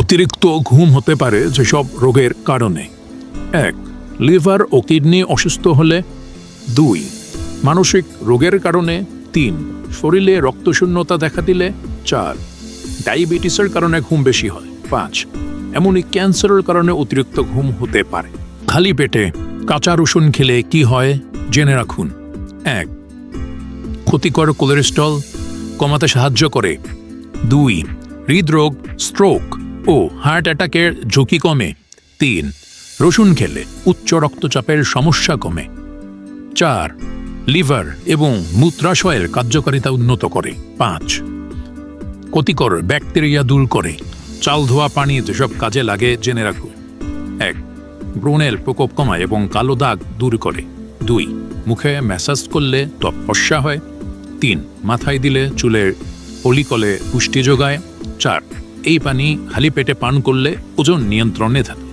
অতিরিক্ত ঘুম হতে পারে যেসব রোগের কারণে। এক, লিভার ও কিডনি অসুস্থ হলে। দুই, মানসিক রোগের কারণে। তিন, শরীরে রক্তশূন্যতা দেখা দিলে। চার, ডায়াবেটিসের কারণে ঘুম বেশি হয়। পাঁচ, এমনই ক্যান্সারের কারণে অতিরিক্ত ঘুম হতে পারে। খালি পেটে কাঁচা রসুন খেলে কি হয় জেনে রাখুন। এক, ক্ষতিকর কোলেস্ট্রল কমাতে সাহায্য করে। দুই, হৃদরোগ, স্ট্রোক ও হার্ট অ্যাটাকের ঝুঁকি কমে। তিন, রসুন খেলে উচ্চ রক্তচাপের সমস্যা কমে। চার, লিভার এবং মূত্রাশয়ের কার্যকারিতা উন্নত করে। পাঁচ, ক্ষতিকর ব্যাকটেরিয়া দূর করে। চাল ধোয়া পানি যেসব কাজে লাগে জেনে রাখুন এক, ব্রণের প্রকোপ কমায় এবং কালো দাগ দূর করে। দুই, মুখে ম্যাসাজ করলে ফর্সা হয়। তিন, মাথায় দিলে চুলের অলিকলে পুষ্টি যোগায়। চার এই পানি খালি পেটে পান করলে ওজন নিয়ন্ত্রণে থাকে।